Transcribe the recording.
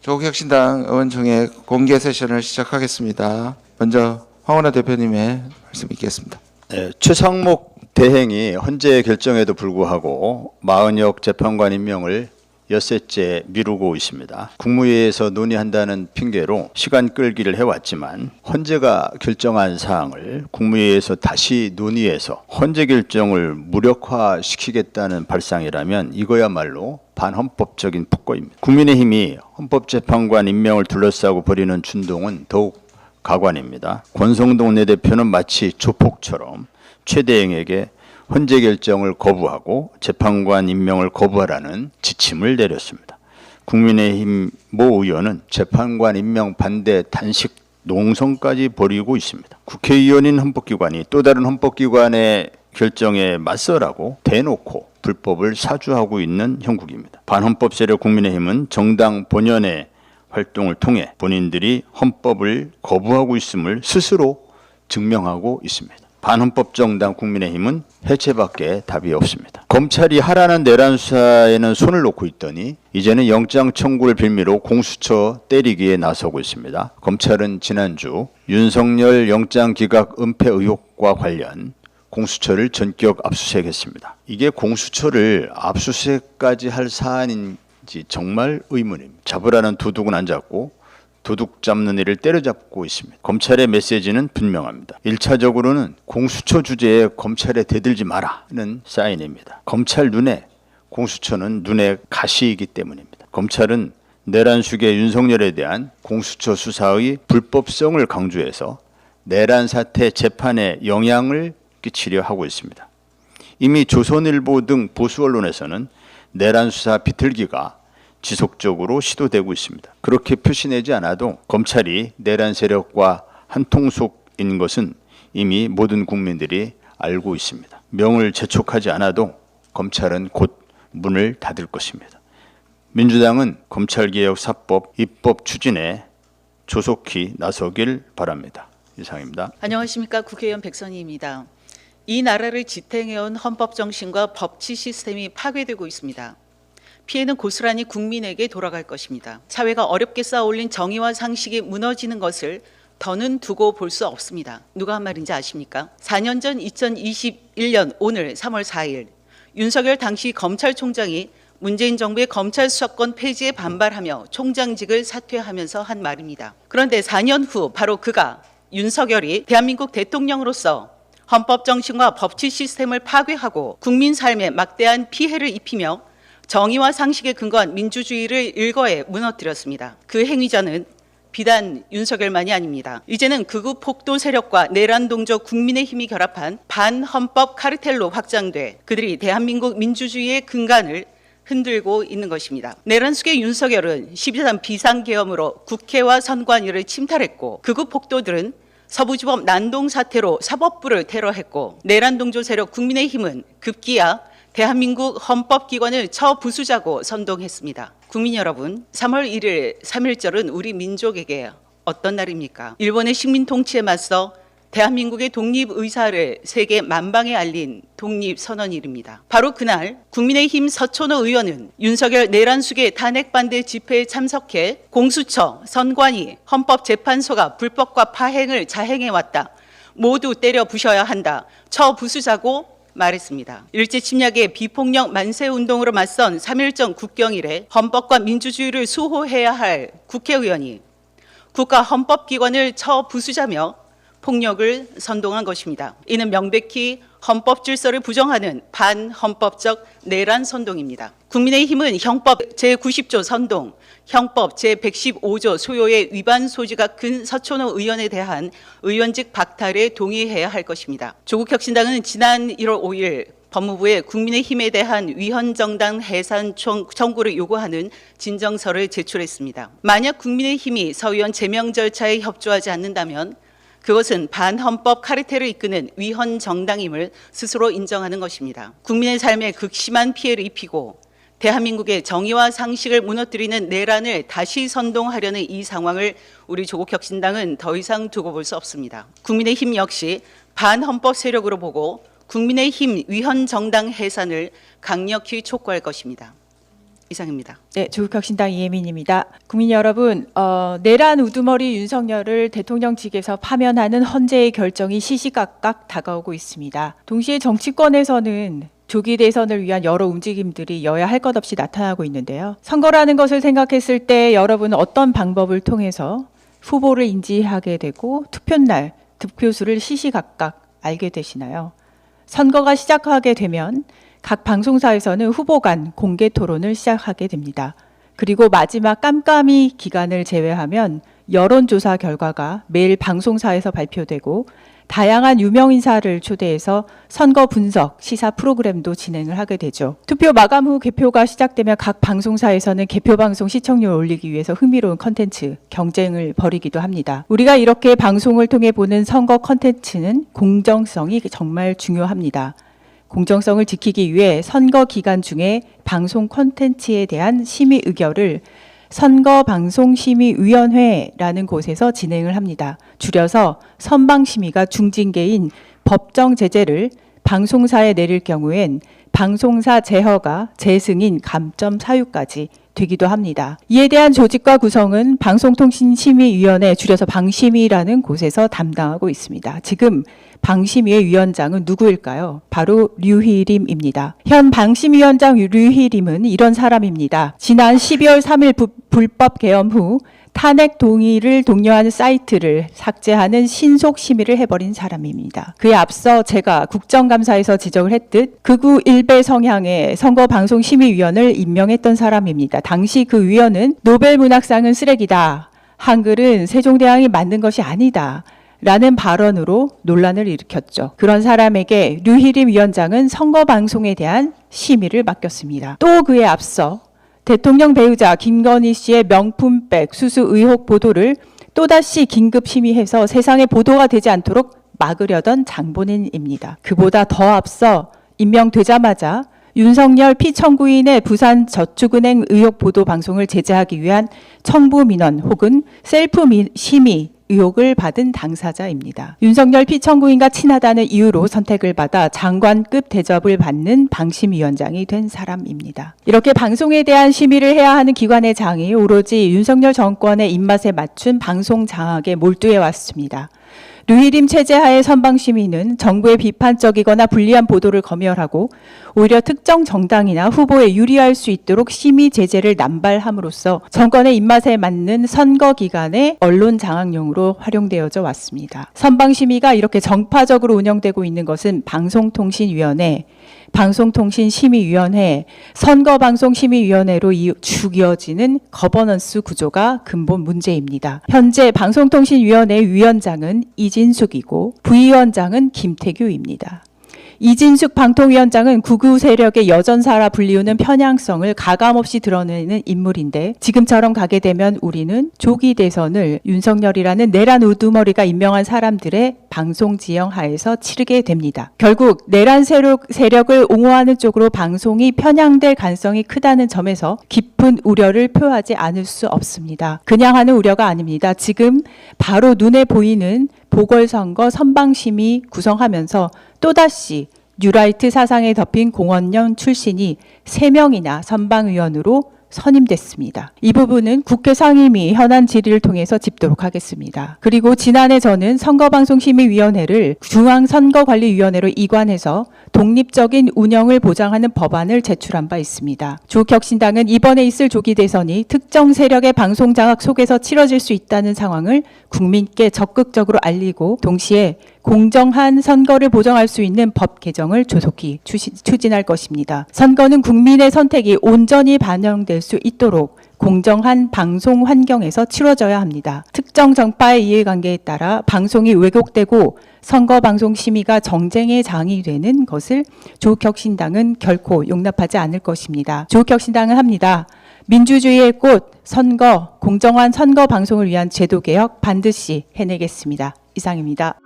조국혁신당 의원총회 공개 세션을 시작하겠습니다. 먼저 황원하 대표님의 말씀 있겠습니다. 네, 최상목 대행이 헌재 결정에도 불구하고 마은혁 재판관 임명을 엿새째 미루고 있습니다. 국무회의에서 논의한다는 핑계로 시간 끌기를 해왔지만 헌재가 결정한 사항을 국무회의에서 다시 논의해서 헌재 결정을 무력화시키겠다는 발상이라면 이거야말로 반헌법적인 폭거입니다. 국민의힘이 헌법재판관 임명을 둘러싸고 벌이는 준동은 더욱 가관입니다. 권성동 내 대표는 마치 조폭처럼 최 대행에게 헌재 결정을 거부하고 재판관 임명을 거부하라는 지침을 내렸습니다. 국민의힘 모 의원은 재판관 임명 반대 단식 농성까지 벌이고 있습니다. 국회의원인 헌법기관이 또 다른 헌법기관의 결정에 맞서라고 대놓고 불법을 사주하고 있는 형국입니다. 반헌법 세력 국민의힘은 정당 본연의 활동을 통해 본인들이 헌법을 거부하고 있음을 스스로 증명하고 있습니다. 반헌법 정당 국민의힘은 해체밖에 답이 없습니다. 검찰이 하라는 내란 수사에는 손을 놓고 있더니 이제는 영장 청구를 빌미로 공수처 때리기에 나서고 있습니다. 검찰은 지난주 윤석열 영장 기각 은폐 의혹과 관련 공수처를 전격 압수수색했습니다. 이게 공수처를 압수수색까지 할 사안인지 정말 의문입니다. 잡으라는 도둑은 안 잡고 도둑 잡는 일을 때려잡고 있습니다. 검찰의 메시지는 분명합니다. 1차적으로는 공수처 주제에 검찰에 대들지 마라는 사인입니다. 검찰 눈에 공수처는 눈의 가시이기 때문입니다. 검찰은 내란 수계 윤석열에 대한 공수처 수사의 불법성을 강조해서 내란 사태 재판에 영향을 끼치려 하고 있습니다. 이미 조선일보 등 보수 언론에서는 내란 수사 비틀기가 지속적으로 시도되고 있습니다. 그렇게 표시내지 않아도 검찰이 내란 세력과 한통속인 것은 이미 모든 국민들이 알고 있습니다. 명을 재촉하지 않아도 검찰은 곧 문을 닫을 것입니다. 민주당은 검찰개혁 사법 입법 추진에 조속히 나서길 바랍니다. 이상입니다. 안녕하십니까 국회의원 백선희입니다. 이 나라를 지탱해온 헌법 정신과 법치 시스템이 파괴되고 있습니다. 피해는 고스란히 국민에게 돌아갈 것입니다. 사회가 어렵게 쌓아올린 정의와 상식이 무너지는 것을 더는 두고 볼 수 없습니다. 누가 한 말인지 아십니까? 4년 전 2021년 오늘 3월 4일 윤석열 당시 검찰총장이 문재인 정부의 검찰 수사권 폐지에 반발하며 총장직을 사퇴하면서 한 말입니다. 그런데 4년 후 바로 그가 윤석열이 대한민국 대통령으로서 헌법 정신과 법치 시스템을 파괴하고 국민 삶에 막대한 피해를 입히며 정의와 상식에 근거한 민주주의를 일거에 무너뜨렸습니다. 그 행위자는 비단 윤석열만이 아닙니다. 이제는 극우 폭도 세력과 내란 동족 국민의 힘이 결합한 반헌법 카르텔로 확장돼 그들이 대한민국 민주주의의 근간을 흔들고 있는 것입니다. 내란 속의 윤석열은 12.3 비상계엄으로 국회와 선관위를 침탈했고 극우 폭도들은 서부지법 난동 사태로 사법부를 테러했고 내란 동조 세력 국민의힘은 급기야 대한민국 헌법기관을 처부수자고 선동했습니다. 국민 여러분, 3월 1일 3.1절은 우리 민족에게 어떤 날입니까? 일본의 식민 통치에 맞서 대한민국의 독립 의사를 세계 만방에 알린 독립 선언일입니다. 바로 그날 국민의힘 서촌호 의원은 윤석열 내란 수계 탄핵 반대 집회에 참석해 공수처, 선관위, 헌법재판소가 불법과 파행을 자행해 왔다. 모두 때려 부셔야 한다. 처 부수자고 말했습니다. 일제 침략의 비폭력 만세 운동으로 맞선 3.1정 국경일에 헌법과 민주주의를 수호해야 할 국회의원이 국가 헌법기관을 처 부수자며 폭력을 선동한 것입니다. 이는 명백히 헌법 질서를 부정하는 반헌법적 내란 선동입니다. 국민의힘은 형법 제90조 선동, 형법 제115조 소요의 위반 소지가 큰 서촌호 의원에 대한 의원직 박탈에 동의해야 할 것입니다. 조국혁신당은 지난 1월 5일 법무부에 국민의힘에 대한 위헌정당 해산 청- 청구를 요구하는 진정서를 제출했습니다. 만약 국민의힘이 서 의원 제명 절차에 협조하지 않는다면 그것은 반헌법 카르텔을 이끄는 위헌 정당임을 스스로 인정하는 것입니다. 국민의 삶에 극심한 피해를 입히고 대한민국의 정의와 상식을 무너뜨리는 내란을 다시 선동하려는 이 상황을 우리 조국 혁신당은 더 이상 두고 볼 수 없습니다. 국민의힘 역시 반헌법 세력으로 보고 국민의힘 위헌 정당 해산을 강력히 촉구할 것입니다. 이상입니다. 네, 조국혁신당 이혜민입니다. 국민 여러분, 어, 내란 우두머리 윤석열을 대통령직에서 파면하는 헌재의 결정이 시시각각 다가오고 있습니다. 동시에 정치권에서는 조기 대선을 위한 여러 움직임들이 여야 할 것 없이 나타나고 있는데요. 선거라는 것을 생각했을 때 여러분은 어떤 방법을 통해서 후보를 인지하게 되고 투표날 득표수를 시시각각 알게 되시나요? 선거가 시작하게 되면 각 방송사에서는 후보 간 공개 토론을 시작하게 됩니다. 그리고 마지막 깜깜이 기간을 제외하면 여론조사 결과가 매일 방송사에서 발표되고 다양한 유명 인사를 초대해서 선거 분석 시사 프로그램도 진행을 하게 되죠. 투표 마감 후 개표가 시작되면 각 방송사에서는 개표 방송 시청률을 올리기 위해서 흥미로운 컨텐츠 경쟁을 벌이기도 합니다. 우리가 이렇게 방송을 통해 보는 선거 컨텐츠는 공정성이 정말 중요합니다. 공정성을 지키기 위해 선거 기간 중에 방송 콘텐츠에 대한 심의 의결을 선거방송심의위원회라는 곳에서 진행을 합니다. 줄여서 선방심의가 중징계인 법정 제재를 방송사에 내릴 경우엔 방송사 제허가 재승인 감점 사유까지 되기도 합니다. 이에 대한 조직과 구성은 방송통신심의위원회 줄여서 방심위라는 곳에서 담당하고 있습니다. 지금 방심위의 위원장은 누구일까요? 바로 류희림입니다. 현 방심위원장 류희림은 이런 사람입니다. 지난 12월 3일 부- 불법 개엄 후 탄핵 동의를 독려하는 사이트를 삭제하는 신속 심의를 해버린 사람입니다. 그에 앞서 제가 국정감사에서 지적을 했듯 극우 일배 성향의 선거 방송 심의위원을 임명했던 사람입니다. 당시 그 위원은 노벨 문학상은 쓰레기다. 한글은 세종대왕이 만든 것이 아니다. 라는 발언으로 논란을 일으켰죠. 그런 사람에게 류희림 위원장은 선거 방송에 대한 심의를 맡겼습니다. 또 그에 앞서 대통령 배우자 김건희 씨의 명품백 수수 의혹 보도를 또다시 긴급 심의해서 세상에 보도가 되지 않도록 막으려던 장본인입니다. 그보다 더 앞서 임명되자마자 윤석열 피청구인의 부산 저축은행 의혹 보도 방송을 제재하기 위한 청부 민원 혹은 셀프 미- 심의 의혹을 받은 당사자입니다. 윤석열 피청구인과 친하다는 이유로 선택을 받아 장관급 대접을 받는 방심위원장이 된 사람입니다. 이렇게 방송에 대한 심의를 해야 하는 기관의 장이 오로지 윤석열 정권의 입맛에 맞춘 방송 장악에 몰두해 왔습니다. 류희림 체제하의 선방심의는 정부의 비판적이거나 불리한 보도를 검열하고 오히려 특정 정당이나 후보에 유리할 수 있도록 심의 제재를 남발함으로써 정권의 입맛에 맞는 선거 기간의 언론 장악용으로 활용되어져 왔습니다. 선방 심의가 이렇게 정파적으로 운영되고 있는 것은 방송통신위원회, 방송통신심의위원회, 선거방송심의위원회로 이어지는 거버넌스 구조가 근본 문제입니다. 현재 방송통신위원회 위원장은 이진숙이고 부위원장은 김태규입니다. 이진숙 방통위원장은 구구 세력의 여전사라 불리우는 편향성을 가감없이 드러내는 인물인데 지금처럼 가게 되면 우리는 조기 대선을 윤석열이라는 내란 우두머리가 임명한 사람들의 방송 지형 하에서 치르게 됩니다. 결국 내란 세력, 세력을 옹호하는 쪽으로 방송이 편향될 가능성이 크다는 점에서 깊은 우려를 표하지 않을 수 없습니다. 그냥 하는 우려가 아닙니다. 지금 바로 눈에 보이는 보궐선거 선방심의 구성하면서 또다시 뉴라이트 사상에 덮인 공원령 출신이 3명이나 선방위원으로 선임됐습니다. 이 부분은 국회 상임위 현안 질의를 통해서 짚도록 하겠습니다. 그리고 지난해 저는 선거방송심의위원회를 중앙선거관리위원회로 이관해서 독립적인 운영을 보장하는 법안을 제출한 바 있습니다. 조국혁신당은 이번에 있을 조기 대선이 특정 세력의 방송 장악 속에서 치러질 수 있다는 상황을 국민께 적극적으로 알리고 동시에 공정한 선거를 보장할 수 있는 법 개정을 조속히 추진할 것입니다. 선거는 국민의 선택이 온전히 반영될 수 있도록 공정한 방송 환경에서 치러져야 합니다. 특정 정파의 이해관계에 따라 방송이 왜곡되고 선거 방송 심의가 정쟁의 장이 되는 것을 조국혁신당은 결코 용납하지 않을 것입니다. 조국혁신당은 합니다. 민주주의의 꽃 선거 공정한 선거 방송을 위한 제도 개혁 반드시 해내겠습니다. 이상입니다.